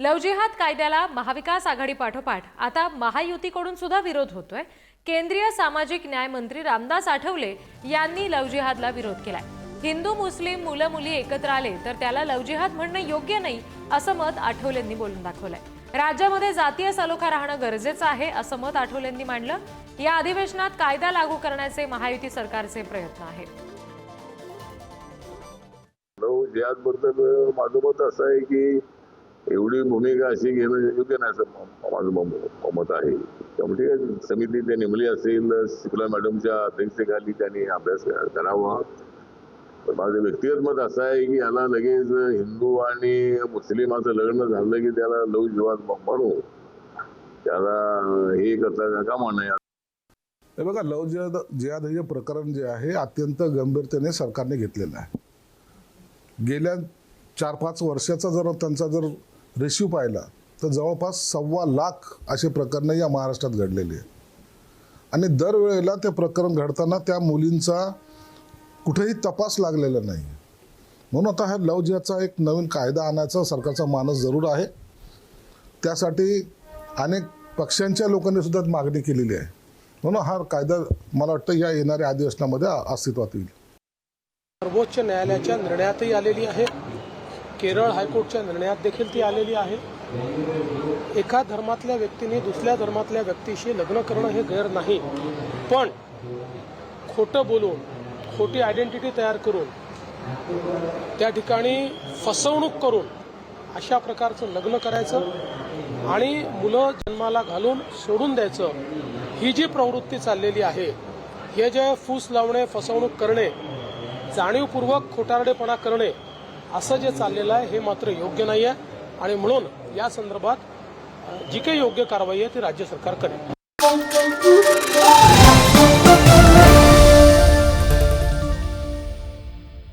लवजिहाद कायद्याला महाविकास आघाडी पाठोपाठ. आता महायुतीकडून सुद्धा विरोध होतोय. केंद्रीय सामाजिक न्याय मंत्री रामदास आठवले यांनी लवजिहादला विरोध केलाय. हिंदू मुस्लिम मुलं मुली एकत्र आले तर त्याला लवजिहाद म्हणणं योग्य नाही असं मत आठवलेंनी बोलून दाखवलंय. राज्यामध्ये जातीय सलोखा राहणं गरजेचं आहे असं मत आठवलेंनी मांडलं. या अधिवेशनात कायदा लागू करण्याचे महायुती सरकारचे प्रयत्न आहेत. माझं मत असं आहे की एवढी भूमिका अशी घेणं योग्य नाही असं माझं मत आहे. त्यामुळे ठीक आहे, समिती ते नेमली असेल शुक्ला मॅडमच्या अध्यक्षतेखाली त्यांनी अभ्यास करावा. माझं व्यक्तिगत मत असं आहे की याला लगेच हिंदू आणि मुस्लिमाचं लग्न झालं की त्याला लव जीवात म्हणू त्याला हे करता कामा नये हे बघा लव जिहाद जिहाद हे प्रकरण जे आहे अत्यंत गंभीरतेने सरकारने घेतलेलं आहे. गेल्या चार पाच वर्षाचा जर त्यांचा जर रेशिओ पाहिला तर जवळपास सव्वा लाख असे प्रकरणं या महाराष्ट्रात घडलेली आहे आणि दरवेळेला ते प्रकरण घडताना त्या मुलींचा कुठेही तपास लागलेला नाही. म्हणून आता हा लव जिहाचा एक नवीन कायदा आणायचा सरकारचा मानस जरूर आहे. त्यासाठी अनेक पक्षांच्या लोकांनी सुद्धा मागणी केलेली आहे. म्हणून हा कायदा मला वाटतं या येणाऱ्या अधिवेशनामध्ये अस्तित्वात येईल. सर्वोच्च न्यायालयाच्या निर्णयातही आलेली आहे. केरळ हायकोर्टच्या निर्णयात देखील ती आलेली आहे. एका धर्मातल्या व्यक्तीने दुसऱ्या धर्मातल्या व्यक्तीशी लग्न करणं हे गैर नाही. पण खोटं बोलून खोटी आयडेंटिटी तयार करून त्या ठिकाणी फसवणूक करून अशा प्रकारचं लग्न करायचं आणि मुलं जन्माला घालून सोडून द्यायचं ही जी प्रवृत्ती चाललेली आहे हे जे फूस लावणे फसवणूक करणे जाणीवपूर्वक खोटारडेपणा करणे असं जे चाललेलं आहे हे मात्र योग्य नाही आहे आणि म्हणून या संदर्भात जी काही योग्य कारवाई आहे ती राज्य सरकार करेल